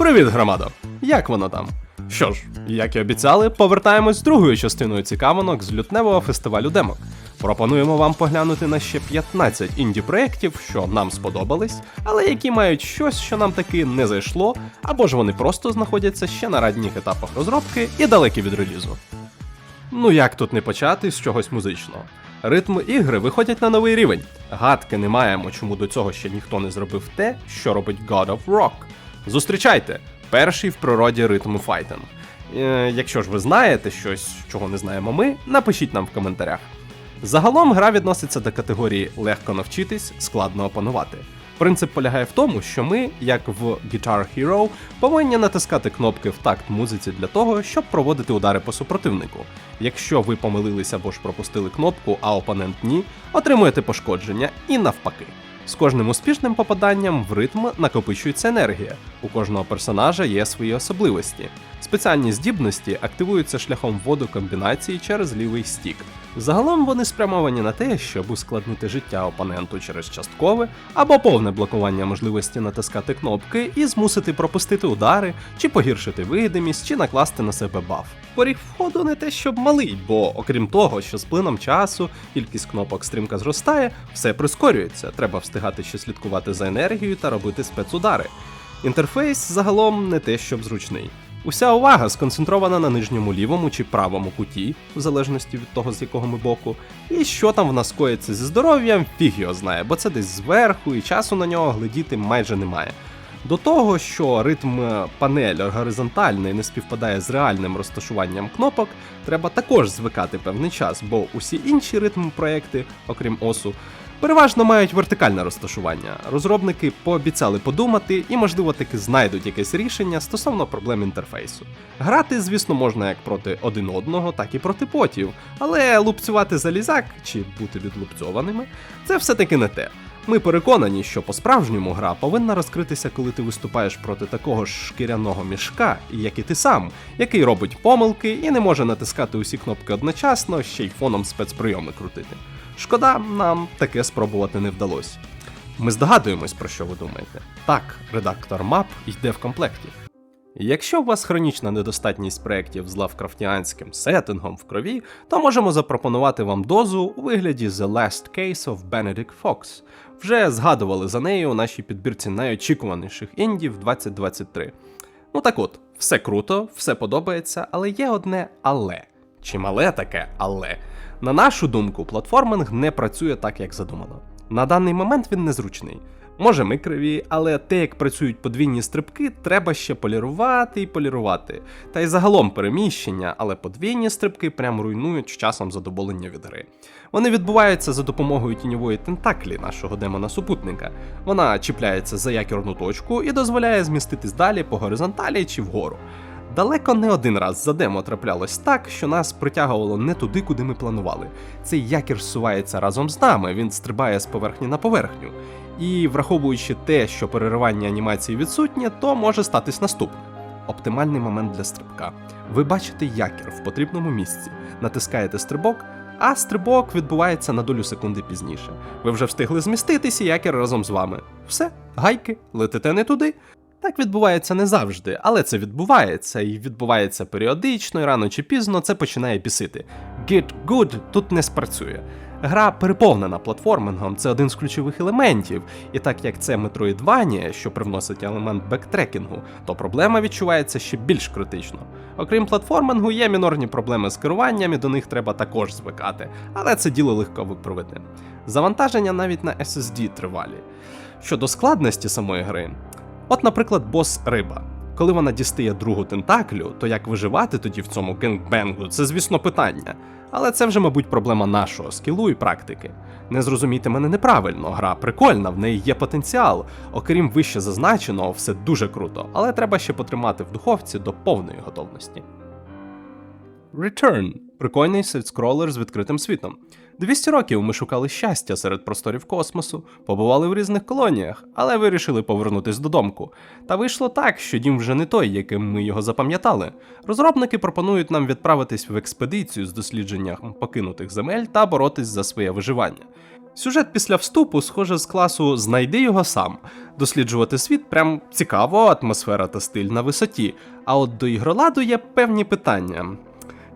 Привіт, громадо! Як воно там? Що ж, як і обіцяли, повертаємось з другою частиною цікавинок з лютневого фестивалю демок. Пропонуємо вам поглянути на ще 15 інді-проєктів, що нам сподобались, але які мають щось, що нам таки не зайшло, або ж вони просто знаходяться ще на ранніх етапах розробки і далекі від релізу. Ну як тут не почати з чогось музичного? Ритм ігри виходять на новий рівень. Гадки не маємо, чому до цього ще ніхто не зробив те, що робить God of Rock. Зустрічайте! Перший в природі ритму файтинг. Е, якщо ж ви знаєте щось, чого не знаємо ми, напишіть нам в коментарях. Загалом гра відноситься до категорії легко навчитись, складно опанувати. Принцип полягає в тому, що ми, як в Guitar Hero, повинні натискати кнопки в такт музиці для того, щоб проводити удари по супротивнику. Якщо ви помилилися або ж пропустили кнопку, а опонент ні, отримуєте пошкодження і навпаки. З кожним успішним попаданням в ритм накопичується енергія. У кожного персонажа є свої особливості. Спеціальні здібності активуються шляхом вводу комбінації через лівий стік. Загалом вони спрямовані на те, щоб ускладнити життя опоненту через часткове або повне блокування можливості натискати кнопки і змусити пропустити удари, чи погіршити видимість, чи накласти на себе баф. Поріг входу не те, щоб малий, бо окрім того, що з плином часу кількість кнопок стрімко зростає, все прискорюється. Треба встигати ще слідкувати за енергією та робити спецудари. Інтерфейс загалом не те, щоб зручний. Уся увага сконцентрована на нижньому лівому чи правому куті, в залежності від того, з якого ми боку. І що там в нас коїться зі здоров'ям, фіг його знає, бо це десь зверху, і часу на нього глядіти майже немає. До того, що ритм е, панель горизонтальний не співпадає з реальним розташуванням кнопок, треба також звикати певний час, бо усі інші ритм проекти, окрім осу, переважно мають вертикальне розташування. Розробники пообіцяли подумати і, можливо, таки знайдуть якесь рішення стосовно проблем інтерфейсу. Грати, звісно, можна як проти один одного, так і проти потів, але лупцювати залізак чи бути відлупцьованими це все-таки не те. Ми переконані, що по-справжньому гра повинна розкритися, коли ти виступаєш проти такого ж шкіряного мішка, як і ти сам, який робить помилки і не може натискати усі кнопки одночасно, ще й фоном спецприйоми крутити. Шкода, нам таке спробувати не вдалося. Ми здогадуємось, про що ви думаєте. Так, редактор мап йде в комплекті. Якщо у вас хронічна недостатність проєктів з лавкрафтіанським сеттингом в крові, то можемо запропонувати вам дозу у вигляді The Last Case of Benedict Fox. Вже згадували за нею у нашій підбірці найочікуваніших індів 2023. Ну так от, все круто, все подобається, але є одне але. Чимале таке але. На нашу думку, платформинг не працює так, як задумано. На даний момент він незручний. Може, ми криві, але те, як працюють подвійні стрибки, треба ще полірувати і полірувати. Та й загалом переміщення, але подвійні стрибки прям руйнують з часом задоволення від гри. Вони відбуваються за допомогою тіньової тентаклі нашого демона-супутника. Вона чіпляється за якірну точку і дозволяє зміститись далі по горизонталі чи вгору. Далеко не один раз за демо траплялось так, що нас притягувало не туди, куди ми планували. Цей якір зсувається разом з нами, він стрибає з поверхні на поверхню. І враховуючи те, що переривання анімації відсутнє, то може статись наступне. Оптимальний момент для стрибка. Ви бачите якір в потрібному місці, натискаєте стрибок, а стрибок відбувається на долю секунди пізніше. Ви вже встигли зміститися, якір разом з вами. Все, гайки, летите не туди. Так відбувається не завжди, але це відбувається і відбувається періодично, і рано чи пізно це починає бісити. Git good тут не спрацює. Гра переповнена платформингом, це один з ключових елементів, і так як це Metroidvania, що привносить елемент бектрекінгу, то проблема відчувається ще більш критично. Окрім платформингу, є мінорні проблеми з керуванням, і до них треба також звикати, але це діло легко виправити. Завантаження навіть на SSD тривалі. Щодо складності самої гри, От, наприклад, бос риба. Коли вона дістає другу тентаклю, то як виживати тоді в цьому генгбенгу, це, звісно, питання. Але це вже, мабуть, проблема нашого скілу і практики. Не зрозумійте мене неправильно, гра прикольна, в неї є потенціал. Окрім вище зазначеного, все дуже круто, але треба ще потримати в духовці до повної готовності. Return прикольний сидскролер з відкритим світом. 200 років ми шукали щастя серед просторів космосу, побували в різних колоніях, але вирішили повернутись додому. Та вийшло так, що дім вже не той, яким ми його запам'ятали. Розробники пропонують нам відправитись в експедицію з дослідженням покинутих земель та боротись за своє виживання. Сюжет після вступу схоже з класу Знайди його сам. Досліджувати світ прям цікаво, атмосфера та стиль на висоті. А от до ігроладу є певні питання.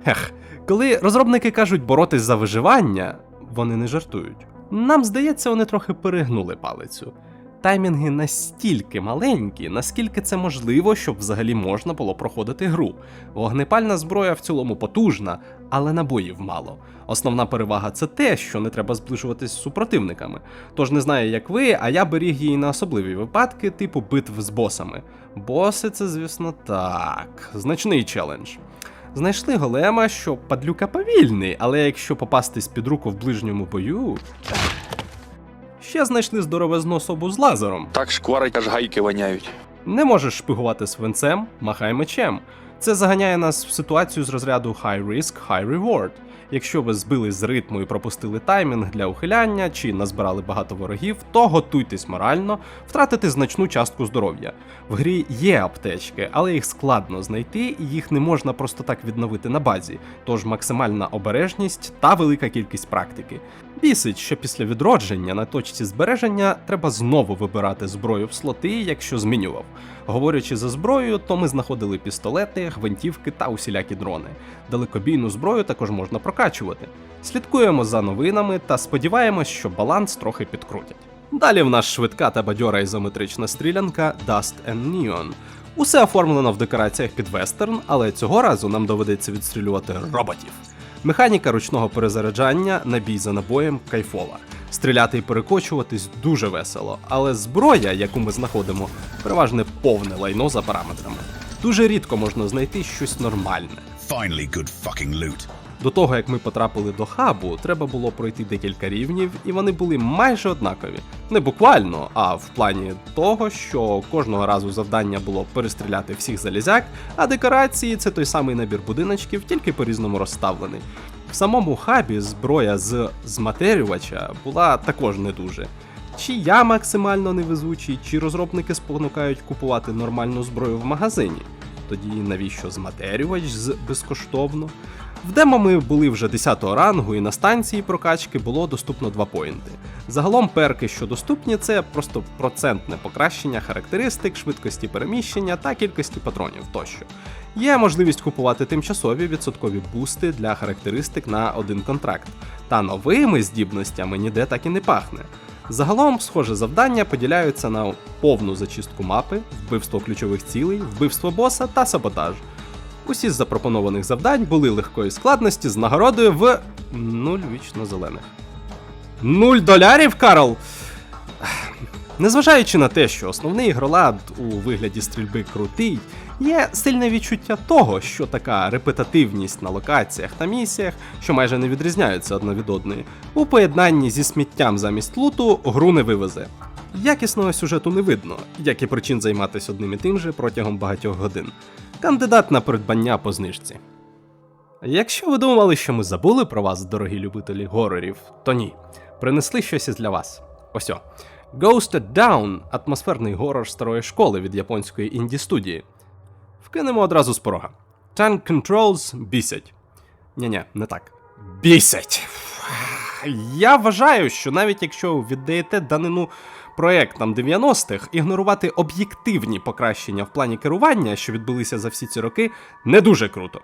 Ех, коли розробники кажуть боротись за виживання, вони не жартують. Нам здається, вони трохи перегнули палицю. Таймінги настільки маленькі, наскільки це можливо, щоб взагалі можна було проходити гру. Вогнепальна зброя в цілому потужна, але набоїв мало. Основна перевага це те, що не треба зближуватись з супротивниками. Тож не знаю, як ви, а я беріг її на особливі випадки, типу битв з босами. Боси це, звісно, так, значний челендж. Знайшли голема, що падлюка повільний, але якщо попастись під руку в ближньому бою. Ще знайшли здоровезну особу з лазером. Так шкварить, аж гайки воняють. Не можеш шпигувати свинцем, махай мечем. Це заганяє нас в ситуацію з розряду high risk, high reward. Якщо ви збили з ритму і пропустили таймінг для ухиляння чи назбирали багато ворогів, то готуйтесь морально втратити значну частку здоров'я. В грі є аптечки, але їх складно знайти, і їх не можна просто так відновити на базі, тож максимальна обережність та велика кількість практики. Бісить, що після відродження на точці збереження треба знову вибирати зброю в слоти, якщо змінював. Говорячи за зброєю, то ми знаходили пістолети, гвинтівки та усілякі дрони. Далекобійну зброю також можна прокачувати. Слідкуємо за новинами та сподіваємось, що баланс трохи підкрутять. Далі в нас швидка та бадьора ізометрична стрілянка Dust and Neon. Усе оформлено в декораціях під вестерн, але цього разу нам доведеться відстрілювати роботів. Механіка ручного перезаряджання, набій за набоєм, кайфова. Стріляти і перекочуватись дуже весело, але зброя, яку ми знаходимо, переважне повне лайно за параметрами. Дуже рідко можна знайти щось нормальне. Finally, good fucking loot. До того як ми потрапили до хабу, треба було пройти декілька рівнів, і вони були майже однакові. Не буквально, а в плані того, що кожного разу завдання було перестріляти всіх залізяк, а декорації це той самий набір будиночків, тільки по-різному розставлений. В самому хабі зброя з зматерювача була також не дуже. Чи я максимально невезучий, чи розробники спонукають купувати нормальну зброю в магазині? Тоді навіщо зматерювач з безкоштовно? В демо ми були вже 10 рангу, і на станції прокачки було доступно 2 поінти. Загалом перки, що доступні, це просто процентне покращення характеристик, швидкості переміщення та кількості патронів тощо. Є можливість купувати тимчасові відсоткові бусти для характеристик на один контракт, та новими здібностями ніде так і не пахне. Загалом, схоже завдання поділяються на повну зачистку мапи, вбивство ключових цілей, вбивство боса та саботаж. Усі з запропонованих завдань були легкої складності з нагородою в нуль вічно зелених. Нуль долярів, Карл! Незважаючи на те, що основний ігролад у вигляді стрільби крутий, є сильне відчуття того, що така репетативність на локаціях та місіях, що майже не відрізняються одна від одної, у поєднанні зі сміттям замість луту гру не вивезе. Якісного сюжету не видно, як і причин займатися одним і тим же протягом багатьох годин. Кандидат на придбання по знижці. Якщо ви думали, що ми забули про вас, дорогі любителі горорів, то ні. Принесли щось із для вас. Ось. Ghosted Down атмосферний горор старої школи від японської інді студії. Вкинемо одразу з порога. Tank Controls бісять. Ні-ні, не так. Бісять. Я вважаю, що навіть якщо віддаєте данину проектам 90-х, ігнорувати об'єктивні покращення в плані керування, що відбулися за всі ці роки, не дуже круто.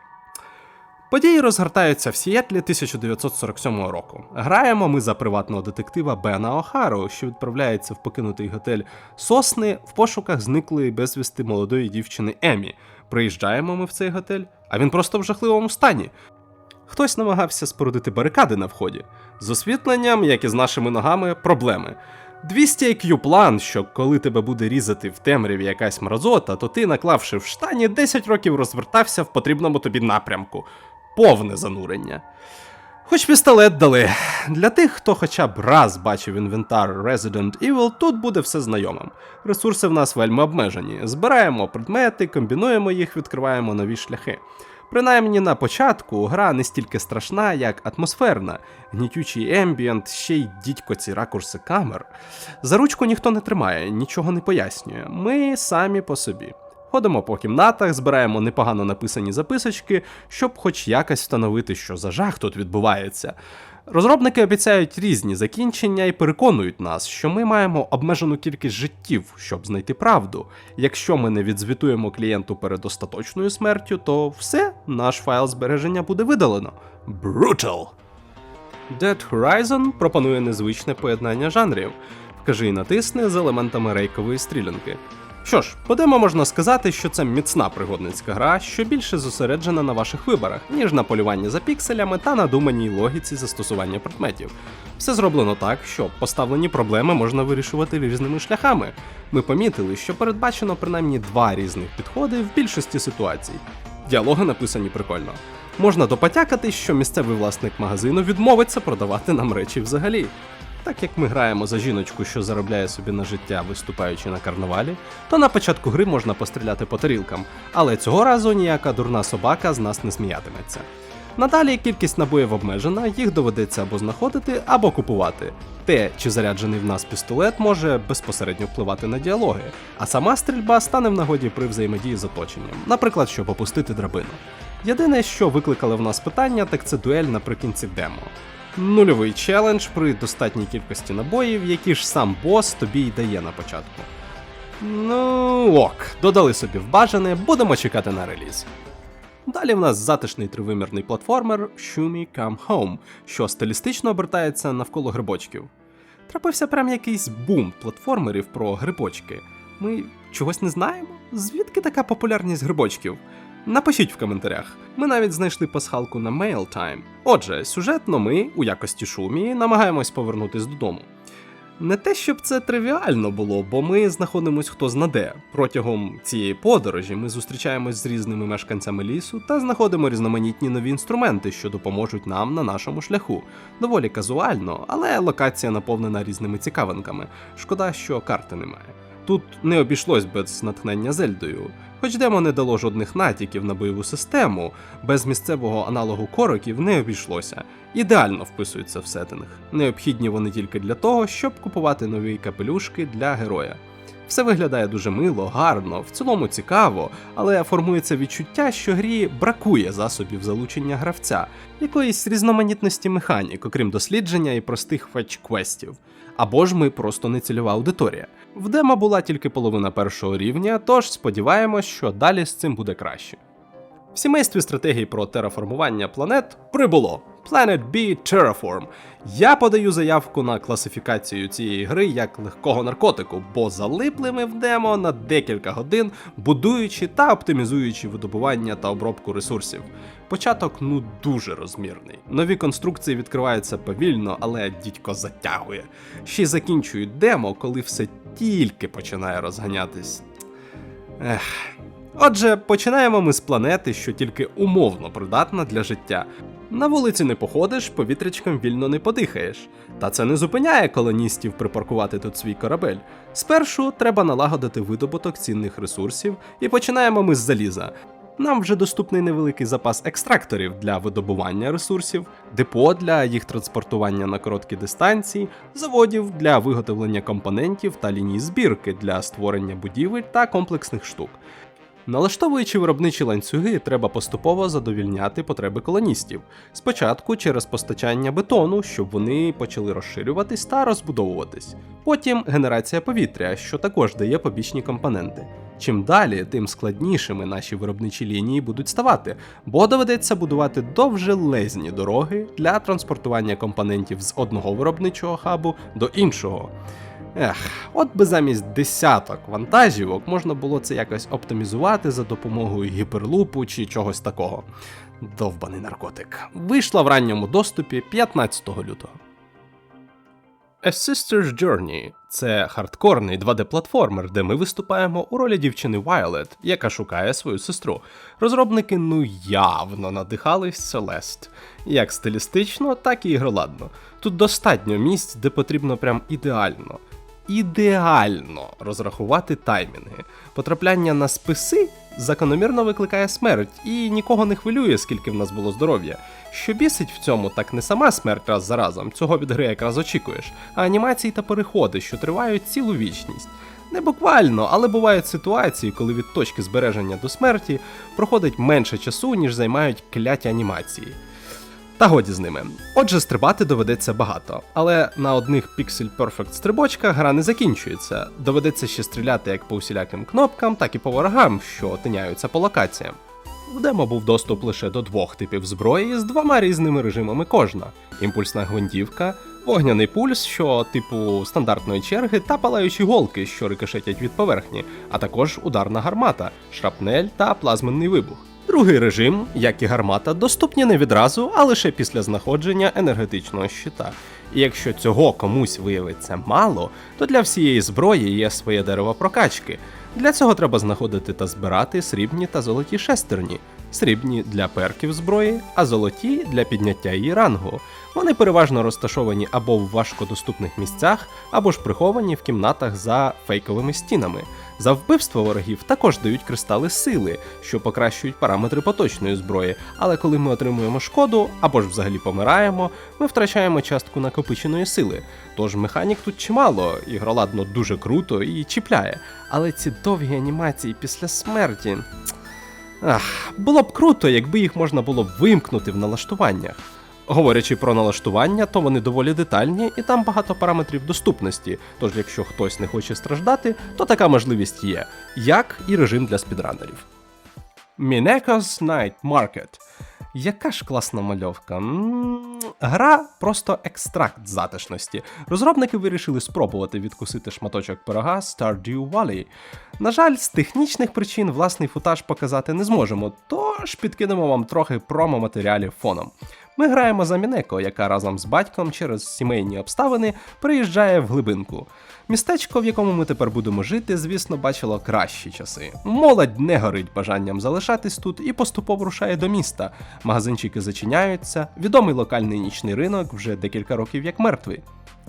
Події розгортаються в Сіетлі 1947 року. Граємо ми за приватного детектива Бена Охару, що відправляється в покинутий готель Сосни в пошуках зниклої безвісти молодої дівчини Емі. Приїжджаємо ми в цей готель, а він просто в жахливому стані. Хтось намагався спорудити барикади на вході. З освітленням, як і з нашими ногами, проблеми. 200 IQ план, що коли тебе буде різати в темряві якась мразота, то ти, наклавши в штані, 10 років розвертався в потрібному тобі напрямку. Повне занурення. Хоч пістолет дали. Для тих, хто хоча б раз бачив інвентар Resident Evil, тут буде все знайомим. Ресурси в нас вельми обмежені. Збираємо предмети, комбінуємо їх, відкриваємо нові шляхи. Принаймні на початку гра не стільки страшна, як атмосферна, гнітючий ембієнт, ще й дідько ці ракурси камер. За ручку ніхто не тримає, нічого не пояснює. Ми самі по собі. Ходимо по кімнатах, збираємо непогано написані записочки, щоб хоч якось встановити, що за жах тут відбувається. Розробники обіцяють різні закінчення і переконують нас, що ми маємо обмежену кількість життів, щоб знайти правду. Якщо ми не відзвітуємо клієнту перед остаточною смертю, то все, наш файл збереження буде видалено. Brutal! Dead Horizon пропонує незвичне поєднання жанрів. Вкажи і натисни з елементами рейкової стрілянки. Що ж, по демо можна сказати, що це міцна пригодницька гра, що більше зосереджена на ваших виборах, ніж на полюванні за пікселями та надуманій логіці застосування предметів. Все зроблено так, що поставлені проблеми можна вирішувати різними шляхами. Ми помітили, що передбачено принаймні два різних підходи в більшості ситуацій. Діалоги написані прикольно. Можна допотякати, що місцевий власник магазину відмовиться продавати нам речі взагалі. Так як ми граємо за жіночку, що заробляє собі на життя, виступаючи на карнавалі, то на початку гри можна постріляти по тарілкам, але цього разу ніяка дурна собака з нас не сміятиметься. Надалі кількість набоїв обмежена, їх доведеться або знаходити, або купувати. Те, чи заряджений в нас пістолет, може безпосередньо впливати на діалоги, а сама стрільба стане в нагоді при взаємодії з оточенням, наприклад, щоб опустити драбину. Єдине, що викликало в нас питання, так це дуель наприкінці демо. Нульовий челендж при достатній кількості набоїв, які ж сам бос тобі й дає на початку. Ну ок, додали собі в бажане, будемо чекати на реліз. Далі в нас затишний тривимірний платформер Shumi Come Home, що стилістично обертається навколо грибочків. Трапився прям якийсь бум платформерів про грибочки. Ми чогось не знаємо? Звідки така популярність грибочків? Напишіть в коментарях. Ми навіть знайшли пасхалку на Mail Time. Отже, сюжетно ми, у якості шумі, намагаємось повернутись додому. Не те, щоб це тривіально було, бо ми знаходимось хто знаде. Протягом цієї подорожі ми зустрічаємось з різними мешканцями лісу та знаходимо різноманітні нові інструменти, що допоможуть нам на нашому шляху. Доволі казуально, але локація наповнена різними цікавинками. Шкода, що карти немає. Тут не обійшлось без натхнення Зельдою. Хоч демо не дало жодних натяків на бойову систему, без місцевого аналогу короків не обійшлося. Ідеально вписується в сеттинг. Необхідні вони тільки для того, щоб купувати нові капелюшки для героя. Все виглядає дуже мило, гарно, в цілому цікаво, але формується відчуття, що грі бракує засобів залучення гравця, якоїсь різноманітності механік, окрім дослідження і простих фетч-квестів. Або ж ми просто не цільова аудиторія. В демо була тільки половина першого рівня, тож сподіваємось, що далі з цим буде краще. В сімействі стратегій про тераформування планет прибуло Planet B Terraform. Я подаю заявку на класифікацію цієї гри як легкого наркотику, бо залипли ми в демо на декілька годин, будуючи та оптимізуючи видобування та обробку ресурсів. Початок ну дуже розмірний. Нові конструкції відкриваються повільно, але дідько затягує. Ще й закінчують демо, коли все тільки починає розганятись. Ех. Отже, починаємо ми з планети, що тільки умовно придатна для життя. На вулиці не походиш, повітрячком вільно не подихаєш. Та це не зупиняє колоністів припаркувати тут свій корабель. Спершу треба налагодити видобуток цінних ресурсів, і починаємо ми з заліза. Нам вже доступний невеликий запас екстракторів для видобування ресурсів, депо для їх транспортування на короткі дистанції, заводів для виготовлення компонентів та ліній збірки для створення будівель та комплексних штук. Налаштовуючи виробничі ланцюги, треба поступово задовільняти потреби колоністів. Спочатку через постачання бетону, щоб вони почали розширюватись та розбудовуватись. Потім генерація повітря, що також дає побічні компоненти. Чим далі, тим складнішими наші виробничі лінії будуть ставати, бо доведеться будувати довжелезні дороги для транспортування компонентів з одного виробничого хабу до іншого. Ех, от би замість десяток вантажівок можна було це якось оптимізувати за допомогою гіперлупу чи чогось такого. Довбаний наркотик. Вийшла в ранньому доступі 15 лютого. A Sister's Journey це хардкорний 2D-платформер, де ми виступаємо у ролі дівчини Violet, яка шукає свою сестру. Розробники ну явно надихались Celeste. Як стилістично, так і ігроладно. Тут достатньо місць, де потрібно прям ідеально. Ідеально розрахувати таймінги. Потрапляння на списи закономірно викликає смерть і нікого не хвилює, скільки в нас було здоров'я. Що бісить в цьому, так не сама смерть раз за разом, цього від гри якраз очікуєш, а анімації та переходи, що тривають цілу вічність. Не буквально, але бувають ситуації, коли від точки збереження до смерті проходить менше часу, ніж займають кляті анімації. Та годі з ними. Отже, стрибати доведеться багато, але на одних Pixel Perfect стрибочках гра не закінчується. Доведеться ще стріляти як по усіляким кнопкам, так і по ворогам, що тиняються по локаціям. В демо був доступ лише до двох типів зброї з двома різними режимами кожна: імпульсна гвинтівка, вогняний пульс, що типу стандартної черги, та палаючі голки, що рикошетять від поверхні, а також ударна гармата, шрапнель та плазменний вибух. Другий режим, як і гармата, доступні не відразу, а лише після знаходження енергетичного щита. І якщо цього комусь виявиться мало, то для всієї зброї є своє дерево прокачки. Для цього треба знаходити та збирати срібні та золоті шестерні. Срібні для перків зброї, а золоті для підняття її рангу. Вони переважно розташовані або в важкодоступних місцях, або ж приховані в кімнатах за фейковими стінами. За вбивство ворогів також дають кристали сили, що покращують параметри поточної зброї, але коли ми отримуємо шкоду або ж взагалі помираємо, ми втрачаємо частку накопиченої сили. Тож механік тут чимало, ігроладно дуже круто і чіпляє. Але ці довгі анімації після смерті. Ах, було б круто, якби їх можна було б вимкнути в налаштуваннях. Говорячи про налаштування, то вони доволі детальні і там багато параметрів доступності. Тож, якщо хтось не хоче страждати, то така можливість є, як і режим для спідранерів. Mineko's Night Market. Яка ж класна мальовка. Гра просто екстракт затишності. Розробники вирішили спробувати відкусити шматочок пирога Stardew Valley. На жаль, з технічних причин власний футаж показати не зможемо, тож підкинемо вам трохи промо-матеріалів фоном. Ми граємо за Мінеко, яка разом з батьком через сімейні обставини приїжджає в глибинку. Містечко, в якому ми тепер будемо жити, звісно, бачило кращі часи. Молодь не горить бажанням залишатись тут і поступово рушає до міста. Магазинчики зачиняються, відомий локальний нічний ринок вже декілька років як мертвий.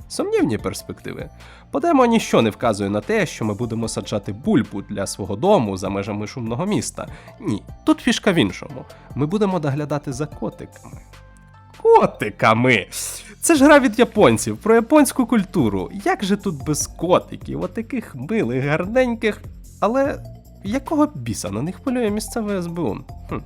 Сумнівні перспективи. По демо ніщо не вказує на те, що ми будемо саджати бульбу для свого дому за межами шумного міста. Ні, тут фішка в іншому. Ми будемо доглядати за котиками. Котиками! Це ж гра від японців про японську культуру. Як же тут без котиків, отаких милих, гарненьких, але якого біса на них полює місцевий СБУ? Хм.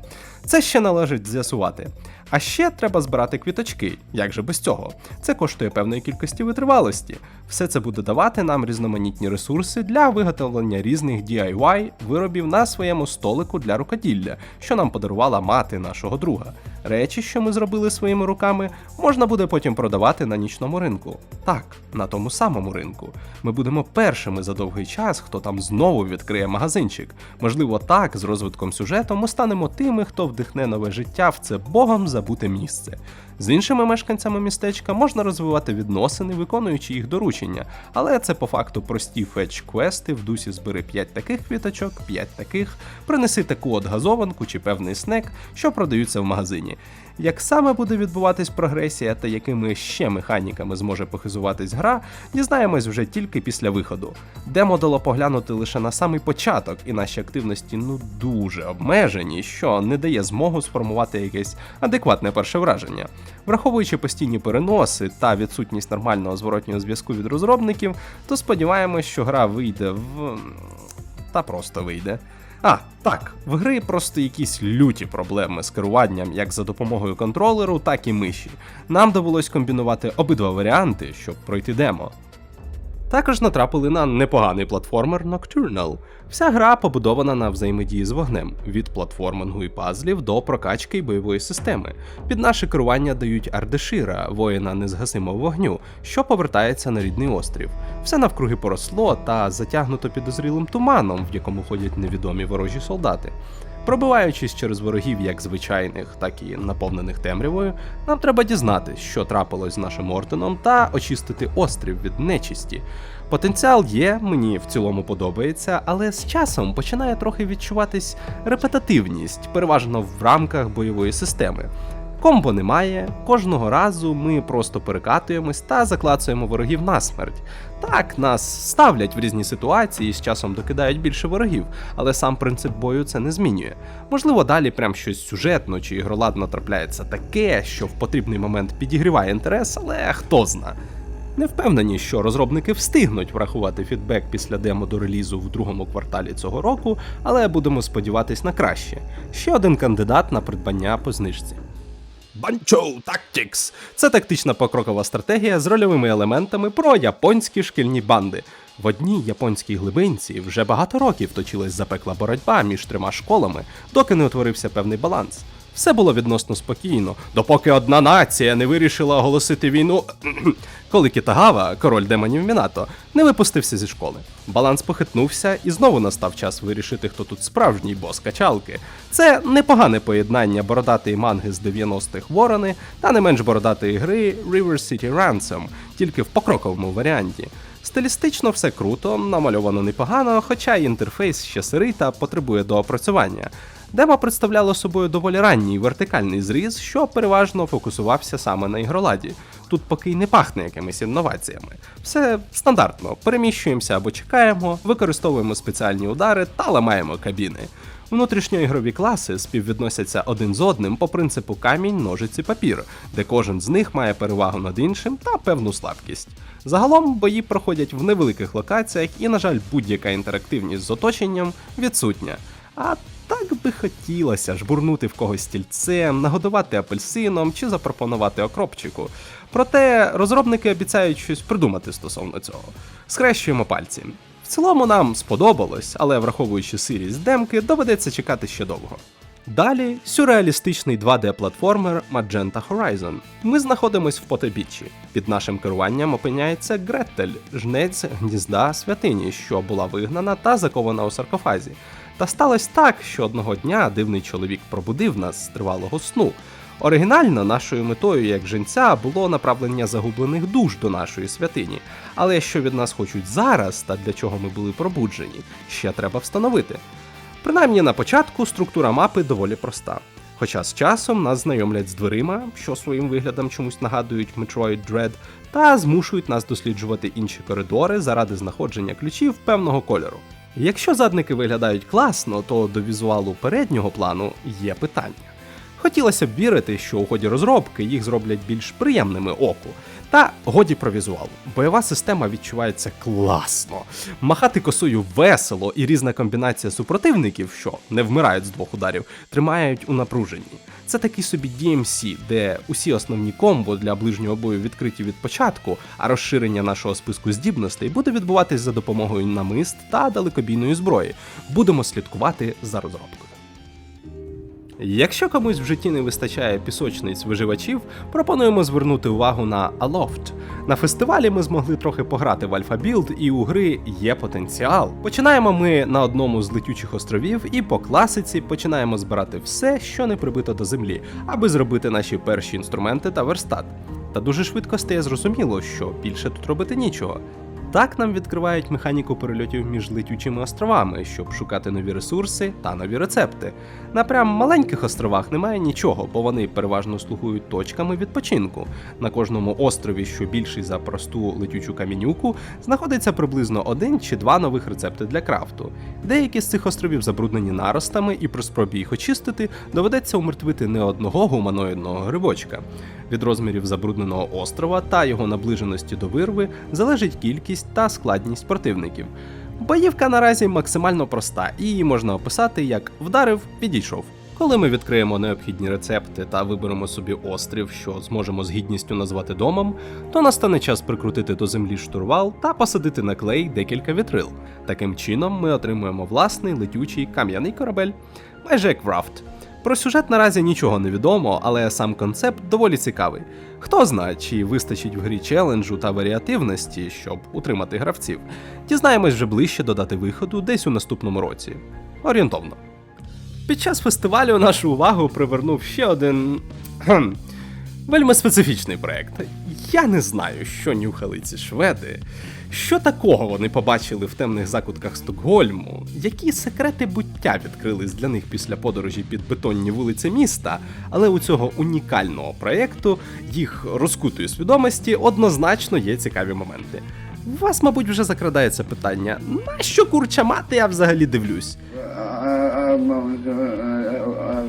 Це ще належить з'ясувати. А ще треба збирати квіточки. Як же без цього? Це коштує певної кількості витривалості. Все це буде давати нам різноманітні ресурси для виготовлення різних DIY виробів на своєму столику для рукоділля, що нам подарувала мати нашого друга. Речі, що ми зробили своїми руками, можна буде потім продавати на нічному ринку. Так, на тому самому ринку. Ми будемо першими за довгий час, хто там знову відкриє магазинчик. Можливо, так, з розвитком сюжету ми станемо тими, хто вдихне нове життя в це богом забуте місце. З іншими мешканцями містечка можна розвивати відносини, виконуючи їх доручення, але це по факту прості фетч-квести. В дусі збери 5 таких квіточок, 5 таких, принеси таку от газованку чи певний снек, що продаються в магазині. Як саме буде відбуватись прогресія та якими ще механіками зможе похизуватись гра, дізнаємось вже тільки після виходу. Демо дало поглянути лише на самий початок, і наші активності ну дуже обмежені, що не дає змогу сформувати якесь адекватне перше враження. Враховуючи постійні переноси та відсутність нормального зворотнього зв'язку від розробників, то сподіваємось, що гра вийде в. та просто вийде. А, так, в гри просто якісь люті проблеми з керуванням як за допомогою контролеру, так і миші. Нам довелось комбінувати обидва варіанти, щоб пройти демо. Також натрапили на непоганий платформер Nocturnal. Вся гра побудована на взаємодії з вогнем від платформингу і пазлів до прокачки й бойової системи. Під наше керування дають Ардешира, воїна незгасимого вогню, що повертається на рідний острів. Все навкруги поросло та затягнуто підозрілим туманом, в якому ходять невідомі ворожі солдати. Пробиваючись через ворогів як звичайних, так і наповнених темрявою, нам треба дізнатись, що трапилось з нашим орденом, та очистити острів від нечисті. Потенціал є, мені в цілому подобається, але з часом починає трохи відчуватись репетативність, переважно в рамках бойової системи. Комбо немає, кожного разу ми просто перекатуємось та заклацуємо ворогів насмерть. Так, нас ставлять в різні ситуації з часом докидають більше ворогів, але сам принцип бою це не змінює. Можливо, далі прям щось сюжетно чи ігроладно трапляється таке, що в потрібний момент підігріває інтерес, але хто зна. Не впевнені, що розробники встигнуть врахувати фідбек після демо до релізу в другому кварталі цього року, але будемо сподіватись на краще. Ще один кандидат на придбання по знижці. Банчоу Tactics – це тактична покрокова стратегія з рольовими елементами про японські шкільні банди. В одній японській глибинці вже багато років точилась запекла боротьба між трьома школами, доки не утворився певний баланс. Все було відносно спокійно, допоки одна нація не вирішила оголосити війну, коли Кітагава, король демонів Мінато, не випустився зі школи. Баланс похитнувся, і знову настав час вирішити, хто тут справжній бос качалки. Це непогане поєднання бородатої манги з 90-х Ворони та не менш бородатої гри River City Ransom, тільки в покроковому варіанті. Стилістично все круто, намальовано непогано, хоча інтерфейс ще сирий та потребує доопрацювання. Демо представляло собою доволі ранній вертикальний зріз, що переважно фокусувався саме на ігроладі. Тут поки й не пахне якимись інноваціями. Все стандартно, переміщуємося або чекаємо, використовуємо спеціальні удари та ламаємо кабіни. Внутрішньоігрові класи співвідносяться один з одним по принципу камінь, ножиці, папір, де кожен з них має перевагу над іншим та певну слабкість. Загалом бої проходять в невеликих локаціях, і, на жаль, будь-яка інтерактивність з оточенням відсутня. А так би хотілося жбурнути в когось стільцем, нагодувати апельсином чи запропонувати окропчику. Проте розробники обіцяють щось придумати стосовно цього. Схрещуємо пальці. В цілому нам сподобалось, але враховуючи сирість демки, доведеться чекати ще довго. Далі сюрреалістичний 2D-платформер Magenta Horizon. Ми знаходимось в Потебіччі. Під нашим керуванням опиняється Гретель, жнець гнізда святині, що була вигнана та закована у саркофазі. Та сталося так, що одного дня дивний чоловік пробудив нас з тривалого сну. Оригінально нашою метою як женця було направлення загублених душ до нашої святині, але що від нас хочуть зараз та для чого ми були пробуджені, ще треба встановити. Принаймні на початку структура мапи доволі проста. Хоча з часом нас знайомлять з дверима, що своїм виглядом чомусь нагадують Metroid Dread, та змушують нас досліджувати інші коридори заради знаходження ключів певного кольору. Якщо задники виглядають класно, то до візуалу переднього плану є питання. Хотілося б вірити, що у ході розробки їх зроблять більш приємними оку. Та годі про візуал. Бойова система відчувається класно. Махати косою весело і різна комбінація супротивників, що не вмирають з двох ударів, тримають у напруженні. Це такий собі DMC, де усі основні комбо для ближнього бою відкриті від початку, а розширення нашого списку здібностей буде відбуватись за допомогою намист та далекобійної зброї. Будемо слідкувати за розробкою. Якщо комусь в житті не вистачає пісочниць виживачів, пропонуємо звернути увагу на Aloft. На фестивалі ми змогли трохи пограти в альфа-білд, і у гри є потенціал. Починаємо ми на одному з летючих островів, і по класиці починаємо збирати все, що не прибито до землі, аби зробити наші перші інструменти та верстат. Та дуже швидко стає зрозуміло, що більше тут робити нічого. Так нам відкривають механіку перельотів між летючими островами, щоб шукати нові ресурси та нові рецепти. На прям маленьких островах немає нічого, бо вони переважно слугують точками відпочинку. На кожному острові, що більший за просту летючу камінюку, знаходиться приблизно один чи два нових рецепти для крафту. Деякі з цих островів забруднені наростами, і при спробі їх очистити доведеться умертвити не одного гуманоїдного грибочка. Від розмірів забрудненого острова та його наближеності до вирви залежить кількість та складність противників. Боївка наразі максимально проста, і її можна описати як вдарив, підійшов. Коли ми відкриємо необхідні рецепти та виберемо собі острів, що зможемо з гідністю назвати домом, то настане час прикрутити до землі штурвал та посадити на клей декілька вітрил. Таким чином ми отримуємо власний летючий кам'яний корабель, майже як рафт. Про сюжет наразі нічого не відомо, але сам концепт доволі цікавий. Хто знає, чи вистачить в грі челенджу та варіативності, щоб утримати гравців. Дізнаємось вже ближче до дати виходу десь у наступному році. Орієнтовно. Під час фестивалю нашу увагу привернув ще один кхем, вельми специфічний проект. Я не знаю, що нюхали ці шведи. Що такого вони побачили в темних закутках Стокгольму? Які секрети буття відкрились для них після подорожі під бетонні вулиці міста? Але у цього унікального проєкту їх розкутої свідомості однозначно є цікаві моменти. У вас, мабуть, вже закрадається питання: на що курча мати я взагалі дивлюсь?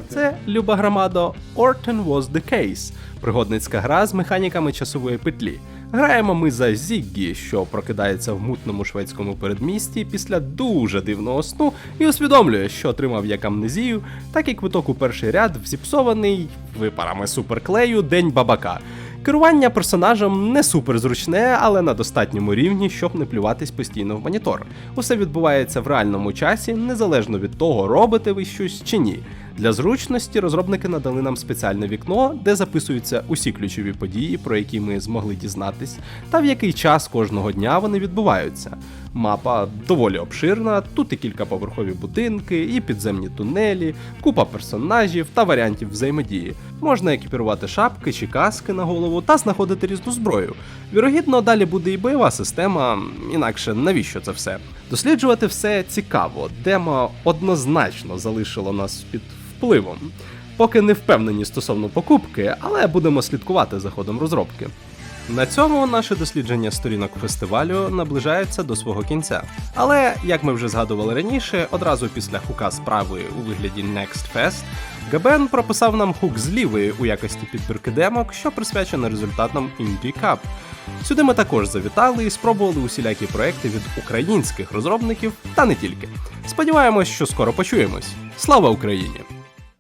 Це Люба Громадо Orton Was the Case, пригодницька гра з механіками часової петлі. Граємо ми за Зіггі, що прокидається в мутному шведському передмісті після дуже дивного сну і усвідомлює, що отримав як амнезію, так і квиток у перший ряд в зіпсований випарами суперклею День бабака. Керування персонажем не супер зручне, але на достатньому рівні, щоб не плюватись постійно в монітор. Усе відбувається в реальному часі, незалежно від того, робите ви щось чи ні. Для зручності розробники надали нам спеціальне вікно, де записуються усі ключові події, про які ми змогли дізнатись, та в який час кожного дня вони відбуваються. Мапа доволі обширна, тут і кількаповерхові будинки, і підземні тунелі, купа персонажів та варіантів взаємодії. Можна екіпірувати шапки чи каски на голову та знаходити різну зброю. Вірогідно, далі буде і бойова система, інакше навіщо це все? Досліджувати все цікаво. Демо однозначно залишило нас під впливом. Поки не впевнені стосовно покупки, але будемо слідкувати за ходом розробки. На цьому наше дослідження сторінок фестивалю наближається до свого кінця. Але, як ми вже згадували раніше, одразу після хука справи у вигляді Next Fest, Габен прописав нам хук з лівої у якості підбірки демок, що присвячено результатам Indie Cup. Сюди ми також завітали і спробували усілякі проекти від українських розробників та не тільки. Сподіваємось, що скоро почуємось. Слава Україні!